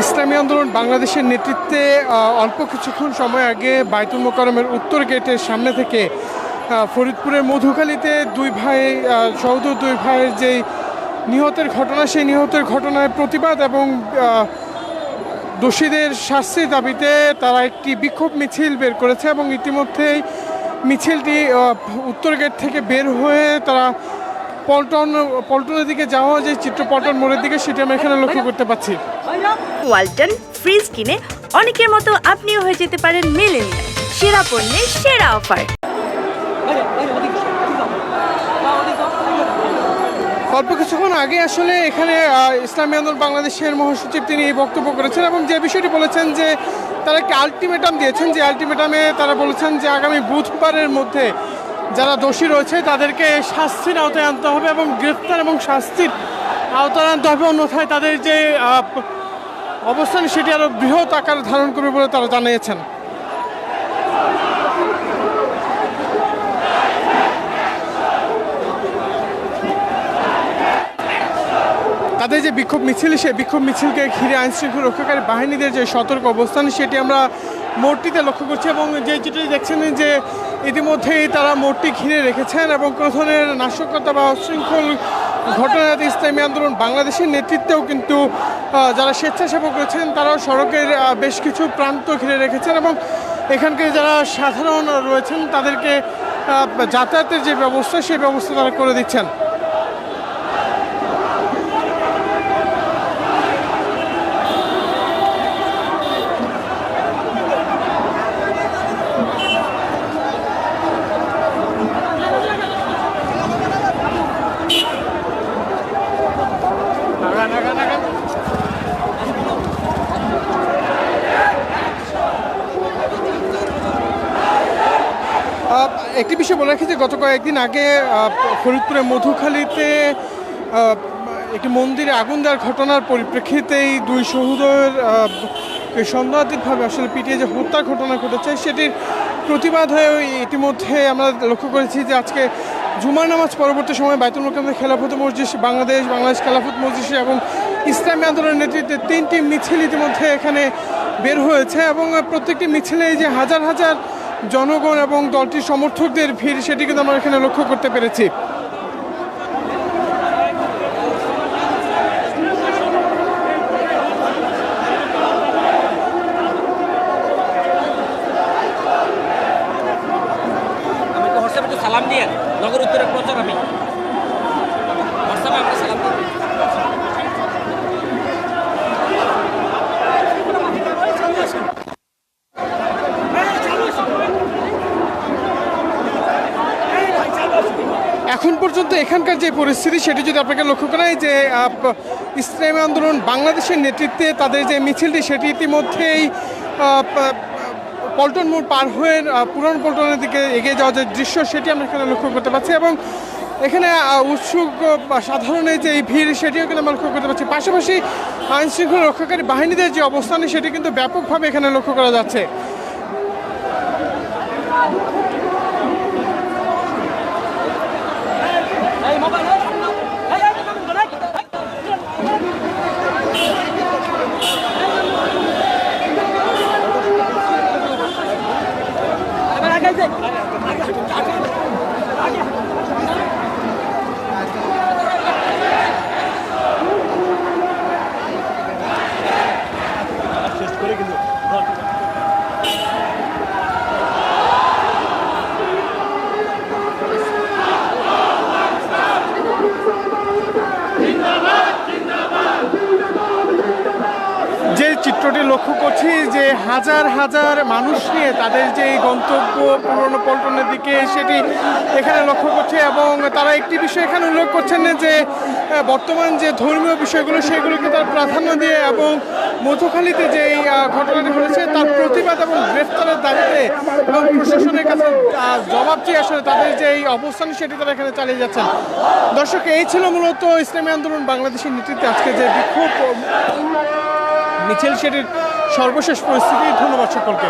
ইসলামী আন্দোলন বাংলাদেশের নেতৃত্বে অল্প কিছুক্ষণ সময় আগে বাইতুল মোকারমের উত্তর গেটের সামনে থেকে ফরিদপুরের মধুখালীতে দুই ভাই সহোদর দুই ভাইয়ের যেই নিহতের ঘটনা, সেই নিহতের ঘটনায় প্রতিবাদ এবং দোষীদের শাস্তির দাবিতে তারা একটি বিক্ষোভ মিছিল বের করেছে এবং ইতিমধ্যেই মিছিলটি উত্তর গেট থেকে বের হয়ে তারা পল্টন পল্টনের দিকে যাওয়া যে চিত্র পল্টন মোড়ের দিকে সেটা আমরা এখানে লক্ষ্য করতে পাচ্ছি ওয়ালটন ফ্রিজ কিনে অনেকের মতো আপনিও হয়ে যেতে পারেন মেলেনিয়া সেরা পণ্যের সেরা অফার। অল্প কিছুক্ষণ আগে আসলে এখানে ইসলামী আন্দোলন বাংলাদেশের মহাসচিব তিনি এই বক্তব্য করেছেন এবং যে বিষয়টি বলেছেন যে তারা একটি আলটিমেটাম দিয়েছেন। যে আলটিমেটামে তারা বলেছেন যে আগামী বুধবারের মধ্যে যারা দোষী রয়েছে, তাদেরকে শাস্তির আওতায় আনতে হবে এবং গ্রেফতার এবং শাস্তির আওতায় আনতে হবে। অন্যথায় তাদের যে অবস্থান, সেটি আরও বৃহৎ আকার ধারণ করবে বলে তারা জানিয়েছেন। তাদের যে বিক্ষোভ মিছিল, সেই বিক্ষোভ মিছিলকে ঘিরে আইন শৃঙ্খলা রক্ষাকারী বাহিনীদের যে সতর্ক অবস্থান, সেটি আমরা মোড়টিতে লক্ষ্য করছি এবং যে যেটি দেখছেন যে ইতিমধ্যেই তারা মোড়টি ঘিরে রেখেছেন এবং কোনো ধরনের নাশকতা বা অশৃঙ্খল ঘটনাতে ইসলামী আন্দোলন বাংলাদেশের নেতৃত্বেও কিন্তু যারা স্বেচ্ছাসেবক রয়েছেন, তারাও সড়কের বেশ কিছু প্রান্ত ঘিরে রেখেছেন এবং এখানকার যারা সাধারণ রয়েছেন, তাদেরকে যাতায়াতের যে ব্যবস্থা, সেই ব্যবস্থা তারা করে দিচ্ছেন। একটি বিষয় বলে রাখি যে গত কয়েকদিন আগে ফরিদপুরের মধুখালীতে একটি মন্দিরে আগুন দেওয়ার ঘটনার পরিপ্রেক্ষিতেই দুই সহোদর সন্দেহাতীতভাবে আসলে পিটিয়ে যে হত্যার ঘটনা ঘটেছে, সেটির প্রতিবাদ হয়ে ইতিমধ্যে আমরা লক্ষ্য করেছি যে আজকে জুমার নামাজ পরবর্তী সময় বাইতুল মোকামের খেলাফত মসজিদ, বাংলাদেশ বাংলাদেশ খেলাফত মসজিদ এবং ইসলামী আন্দোলনের নেতৃত্বে তিনটি মিছিল ইতিমধ্যে এখানে বের হয়েছে এবং প্রত্যেকটি মিছিলে যে হাজার হাজার জনগণ এবং দলটির সমর্থকদের ভিড়, সেটি কিন্তু আমরা এখানে লক্ষ্য করতে পেরেছি। সালাম দিয়ে নগর উত্তরের প্রচার আমি হোয়াটসঅ্যাপে আমাকে সালাম দিয়ে এখন পর্যন্ত এখানকার যে পরিস্থিতি, সেটি যদি আপনাকে লক্ষ্য করা হয় যে ইসলামী আন্দোলন বাংলাদেশের নেতৃত্বে তাদের যে মিছিলটি, সেটি ইতিমধ্যেই পল্টন মোড় পার হয়ে পুরান পল্টনের দিকে এগিয়ে যাওয়ার যে দৃশ্য, সেটি আমরা এখানে লক্ষ্য করতে পারছি এবং এখানে উৎসুক, বা সাধারণ এই যে এই ভিড়, সেটিও কিন্তু আমরা লক্ষ্য করতে পারছি। পাশাপাশি আইন শৃঙ্খলা রক্ষাকারী বাহিনীদের যে অবস্থান, সেটি কিন্তু ব্যাপকভাবে এখানে লক্ষ্য করা যাচ্ছে। যে লক্ষ্য করছি যে হাজার হাজার মানুষ নিয়ে তাদের যে গন্তব্য পুরনো পল্টনের দিকে সেটি এখানে লক্ষ্য করছে এবং তারা একটি বিষয় এখানে উল্লেখ করছেন যে বর্তমান যে ধর্মীয় বিষয়গুলো সেগুলোকে তার প্রাধান্য দিয়ে এবং মধুখালীতে যে এই ঘটনাটি ঘটেছে তার প্রতিবাদ এবং গ্রেফতারের দাবিতে এবং প্রশাসনের কাছে জবাব চেয়ে আসলে তাদের যে এই অবস্থান সেটি তারা এখানে চালিয়ে যাচ্ছেন। দর্শক, এই ছিল মূলত ইসলামী আন্দোলন বাংলাদেশের নেতৃত্বে আজকে যে বিক্ষোভ। মিছিল সেটির সর্বশেষ পরিস্থিতি। ধন্যবাদ সকলকে।